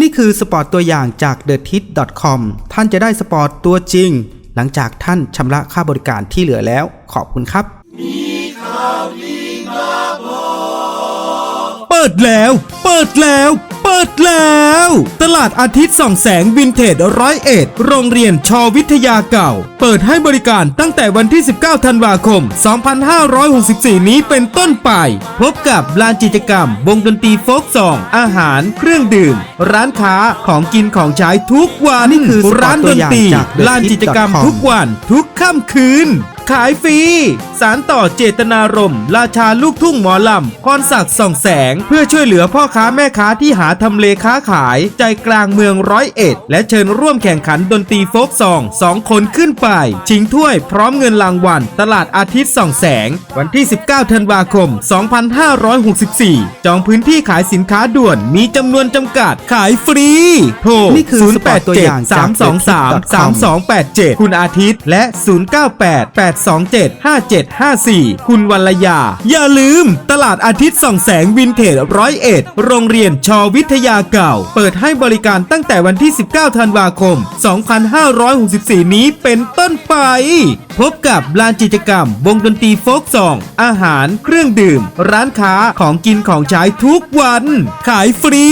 นี่คือสปอร์ตตัวอย่างจาก t h e t i t c o m ท่านจะได้สปอร์ตตัวจริง หลังจากท่านชำระค่าบริการที่เหลือแล้ว ขอบคุณครับเปิดแล้ว เปิดแล้ว เปิดแล้ว ลาดอาทิตย์ส่องแสงวินเทจร้อยเอ็ดโรงเรียนชอวิทยาเก่า เปิดให้บริการตั้งแต่วันที่ 19 ธันวาคม 2564 นี้เป็นต้นไป พบกับลานกิจกรรม วงดนตรีโฟกซอง อาหาร เครื่องดื่ม ร้านค้าของกินของใช้ทุกวันนี่คือสปอร์ตร้านดนตรีตัวอย่างจากลานกิจกรรม TheTip.com ทุกวัน ทุกค่ำคืน ขายฟรี สารต่อเจตนารมณ์ราชาลูกทุ่งหมอลำพรศักดิ์ส่องแสง เพื่อช่วยเหลือพ่อค้าแม่ค้าที่หาทำเลค้าขาย ใจกลางเมืองร้อยเอ็ด และเชิญร่วมแข่งขันดนตรีโฟกซองสองคนขึ้นไป ชิงถ้วยพร้อมเงินรางวัลตลาดอาทิตย์ส่องแสง วันที่ 19 ธันวาคม 2564 จองพื้นที่ขายสินค้าด่วนมีจำนวนจำกัดขายฟรี โทรนี่คือสปอร์ตตัวอย่างจาก087 323 3287 คุณอาทิตย์และ 098 827 5754 คุณวัลยา อย่าลืม ตลาดอาทิตย์ส่องแสงวินเทจร้อยเอ็ดโรงเรียนชอวิทยาเก่า เปิดให้บริการตั้งแต่วันที่ 19 ธันวาคม 2564 นี้เป็นต้นไป พบกับลานกิจกรรม วงดนตรีโฟกซอง อาหาร เครื่องดื่ม ร้านค้าของกินของใช้ทุกวัน ขายฟรี